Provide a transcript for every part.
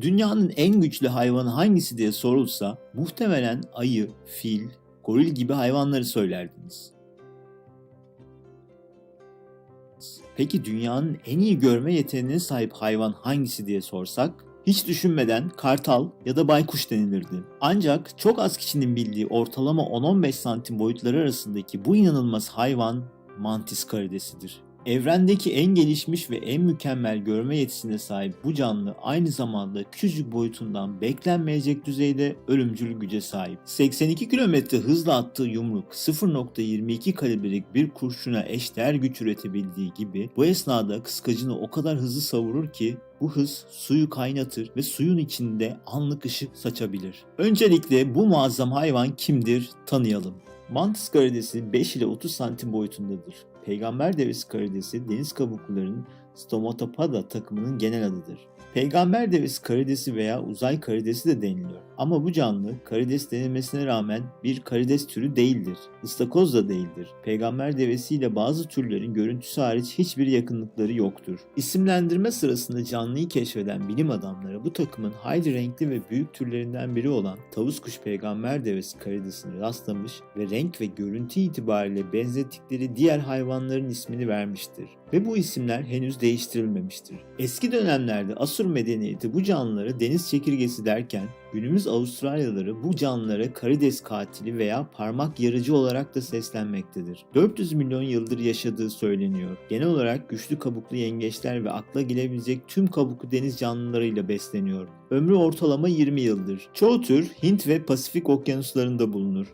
Dünyanın en güçlü hayvanı hangisi diye sorulsa muhtemelen ayı, fil, goril gibi hayvanları söylerdiniz. Peki dünyanın en iyi görme yeteneğine sahip hayvan hangisi diye sorsak hiç düşünmeden kartal ya da baykuş denilirdi. Ancak çok az kişinin bildiği ortalama 10-15 santim boyutları arasındaki bu inanılmaz hayvan mantis karidesidir. Evrendeki en gelişmiş ve en mükemmel görme yetisine sahip bu canlı aynı zamanda küçücük boyutundan beklenmeyecek düzeyde ölümcül güce sahip. 82 km hızla attığı yumruk 0.22 kalibrelik bir kurşuna eşdeğer güç üretebildiği gibi bu esnada kıskacını o kadar hızlı savurur ki bu hız suyu kaynatır ve suyun içinde anlık ışık saçabilir. Öncelikle bu muazzam hayvan kimdir tanıyalım. Mantis karidesi 5 ile 30 santim boyutundadır. Peygamber devesi karidesi deniz kabuklularının Stomatopoda takımının genel adıdır. Peygamber devesi karidesi veya uzay karidesi de deniliyor. Ama bu canlı karides denilmesine rağmen bir karides türü değildir. Istakoz da değildir. Peygamber devesiyle bazı türlerin görüntüsü hariç hiçbir yakınlıkları yoktur. İsimlendirme sırasında canlıyı keşfeden bilim adamları bu takımın hayli renkli ve büyük türlerinden biri olan tavus kuş peygamber devesi karidesini rastlamış ve renk ve görüntü itibariyle benzettikleri diğer hayvanların ismini vermiştir. Ve bu isimler henüz değiştirilmemiştir. Eski dönemlerde Asur medeniyeti bu canlıları deniz çekirgesi derken günümüz Avustralyalıları bu canlılara karides katili veya parmak yarıcı olarak da seslenmektedir. 400 milyon yıldır yaşadığı söyleniyor. Genel olarak güçlü kabuklu yengeçler ve akla gelebilecek tüm kabuklu deniz canlılarıyla besleniyor. Ömrü ortalama 20 yıldır. Çoğu tür Hint ve Pasifik okyanuslarında bulunur.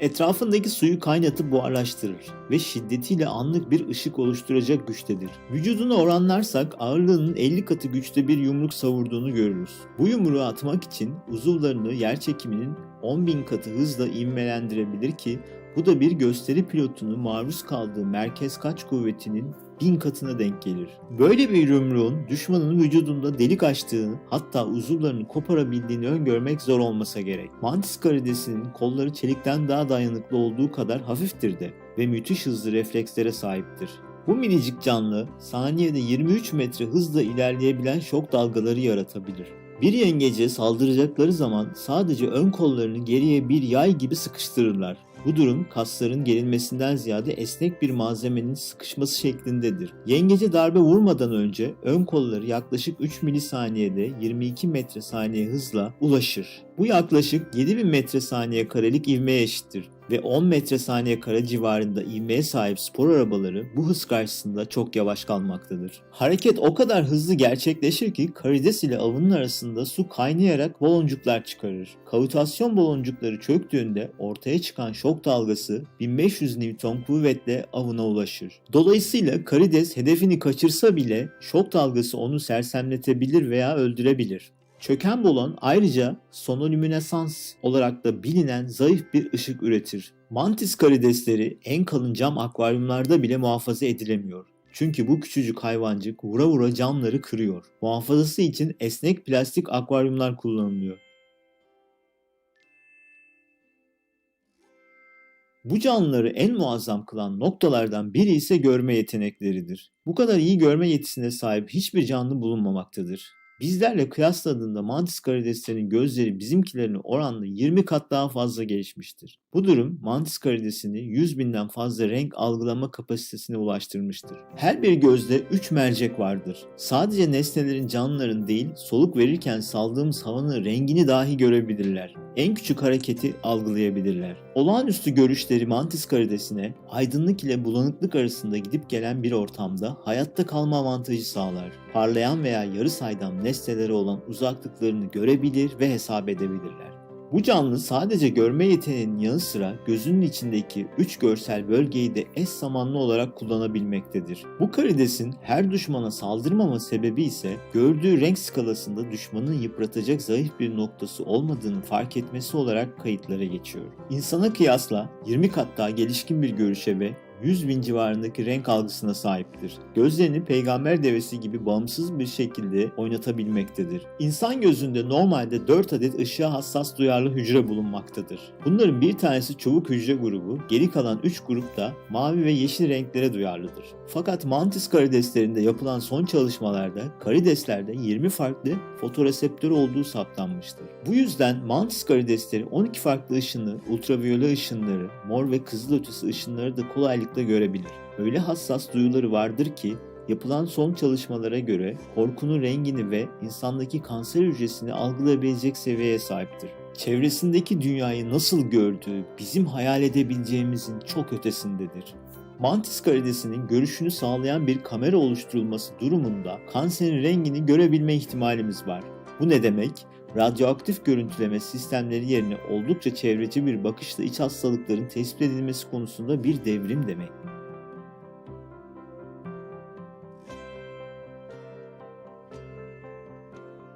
Etrafındaki suyu kaynatıp buharlaştırır ve şiddetiyle anlık bir ışık oluşturacak güçtedir. Vücudunu oranlarsak ağırlığının 50 katı güçte bir yumruk savurduğunu görürüz. Bu yumruğu atmak için uzuvlarını yer çekiminin 10.000 katı hızla ivmelendirebilir ki bu da bir gösteri pilotunun maruz kaldığı merkez kaç kuvvetinin bin katına denk gelir. Böyle bir yumruğun düşmanın vücudunda delik açtığını hatta uzuvlarını koparabildiğini öngörmek zor olmasa gerek. Mantis karidesinin kolları çelikten daha dayanıklı olduğu kadar hafiftir de ve müthiş hızlı reflekslere sahiptir. Bu minicik canlı saniyede 23 metre hızla ilerleyebilen şok dalgaları yaratabilir. Bir yengece saldıracakları zaman sadece ön kollarını geriye bir yay gibi sıkıştırırlar. Bu durum kasların gerilmesinden ziyade esnek bir malzemenin sıkışması şeklindedir. Yengece darbe vurmadan önce ön kolları yaklaşık 3 milisaniyede 22 metre saniye hızla ulaşır. Bu yaklaşık 7000 metre saniye karelik ivmeye eşittir ve 10 metre saniye kare civarında ivmeye sahip spor arabaları bu hız karşısında çok yavaş kalmaktadır. Hareket o kadar hızlı gerçekleşir ki karides ile avının arasında su kaynayarak baloncuklar çıkarır. Kavitasyon baloncukları çöktüğünde ortaya çıkan şok dalgası 1500 Newton kuvvetle avına ulaşır. Dolayısıyla karides hedefini kaçırsa bile şok dalgası onu sersemletebilir veya öldürebilir. Çöken bolon ayrıca sonolüminesans olarak da bilinen zayıf bir ışık üretir. Mantis karidesleri en kalın cam akvaryumlarda bile muhafaza edilemiyor. Çünkü bu küçücük hayvancık vura vura camları kırıyor. Muhafazası için esnek plastik akvaryumlar kullanılıyor. Bu canlıları en muazzam kılan noktalardan biri ise görme yetenekleridir. Bu kadar iyi görme yetisine sahip hiçbir canlı bulunmamaktadır. Bizlerle kıyasladığında mantis karideslerinin gözleri bizimkilerine oranla 20 kat daha fazla gelişmiştir. Bu durum mantis karidesini 100 binden fazla renk algılama kapasitesine ulaştırmıştır. Her bir gözde 3 mercek vardır. Sadece nesnelerin canlıların değil, soluk verirken saldığımız havanın rengini dahi görebilirler. En küçük hareketi algılayabilirler. Olağanüstü görüşleri mantis karidesine aydınlık ile bulanıklık arasında gidip gelen bir ortamda hayatta kalma avantajı sağlar. Parlayan veya yarı saydam nesnelere olan uzaklıklarını görebilir ve hesap edebilirler. Bu canlı sadece görme yeteneğinin yanı sıra gözünün içindeki 3 görsel bölgeyi de eş zamanlı olarak kullanabilmektedir. Bu karidesin her düşmana saldırmama sebebi ise gördüğü renk skalasında düşmanın yıpratacak zayıf bir noktası olmadığını fark etmesi olarak kayıtlara geçiyor. İnsana kıyasla 20 kat daha gelişkin bir görüşe ve 100 bin civarındaki renk algısına sahiptir. Gözlerini peygamber devesi gibi bağımsız bir şekilde oynatabilmektedir. İnsan gözünde normalde 4 adet ışığa hassas duyarlı hücre bulunmaktadır. Bunların bir tanesi çubuk hücre grubu, geri kalan 3 grup da mavi ve yeşil renklere duyarlıdır. Fakat mantis karideslerinde yapılan son çalışmalarda karideslerde 20 farklı fotoreseptör olduğu saptanmıştır. Bu yüzden mantis karidesleri 12 farklı ışını, ultraviyole ışınları, mor ve kızılötesi ışınları da kolaylıkla görebilir. Öyle hassas duyuları vardır ki yapılan son çalışmalara göre korkunun rengini ve insandaki kanser hücresini algılayabilecek seviyeye sahiptir. Çevresindeki dünyayı nasıl gördüğü bizim hayal edebileceğimizin çok ötesindedir. Mantis karidesinin görüşünü sağlayan bir kamera oluşturulması durumunda kanserin rengini görebilme ihtimalimiz var. Bu ne demek? Radyoaktif görüntüleme sistemleri yerine oldukça çevreci bir bakışla iç hastalıkların tespit edilmesi konusunda bir devrim demek.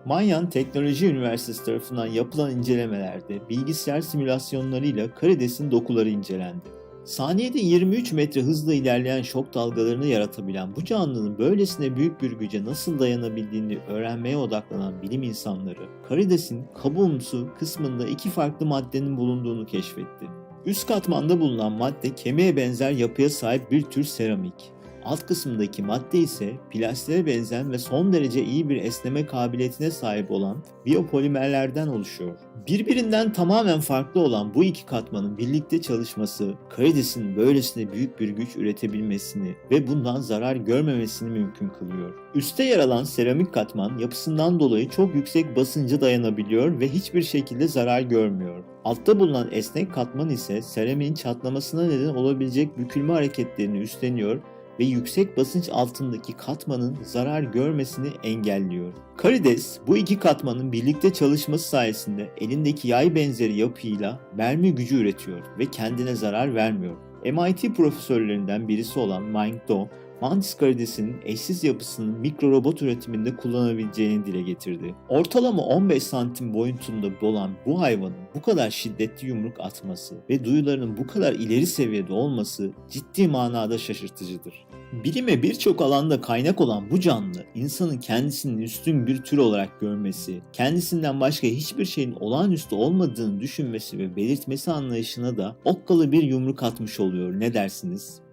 Manyan Teknoloji Üniversitesi tarafından yapılan incelemelerde bilgisayar simülasyonlarıyla karidesin dokuları incelendi. Saniyede 23 metre hızla ilerleyen şok dalgalarını yaratabilen bu canlının böylesine büyük bir güce nasıl dayanabildiğini öğrenmeye odaklanan bilim insanları, karidesin kabuğumsu kısmında iki farklı maddenin bulunduğunu keşfetti. Üst katmanda bulunan madde kemiğe benzer yapıya sahip bir tür seramik. Alt kısımdaki madde ise plastiğe benzeyen ve son derece iyi bir esneme kabiliyetine sahip olan biyopolimerlerden oluşuyor. Birbirinden tamamen farklı olan bu iki katmanın birlikte çalışması, karidesinin böylesine büyük bir güç üretebilmesini ve bundan zarar görmemesini mümkün kılıyor. Üste yer alan seramik katman yapısından dolayı çok yüksek basınca dayanabiliyor ve hiçbir şekilde zarar görmüyor. Altta bulunan esnek katman ise seramiğin çatlamasına neden olabilecek bükülme hareketlerini üstleniyor ve yüksek basınç altındaki katmanın zarar görmesini engelliyor. Karides bu iki katmanın birlikte çalışması sayesinde elindeki yay benzeri yapıyla mermi gücü üretiyor ve kendine zarar vermiyor. MIT profesörlerinden birisi olan Mike Do, Mantis karidesinin eşsiz yapısını mikro robot üretiminde kullanabileceğini dile getirdi. Ortalama 15 santim boyutunda olan bu hayvanın bu kadar şiddetli yumruk atması ve duyularının bu kadar ileri seviyede olması ciddi manada şaşırtıcıdır. Bilime birçok alanda kaynak olan bu canlı, insanın kendisinin üstün bir tür olarak görmesi, kendisinden başka hiçbir şeyin olağanüstü olmadığını düşünmesi ve belirtmesi anlayışına da okkalı bir yumruk atmış oluyor. Ne dersiniz?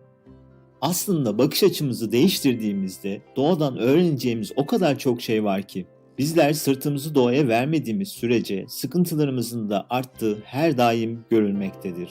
Aslında bakış açımızı değiştirdiğimizde doğadan öğreneceğimiz o kadar çok şey var ki. Bizler sırtımızı doğaya vermediğimiz sürece sıkıntılarımızın da arttığı her daim görülmektedir.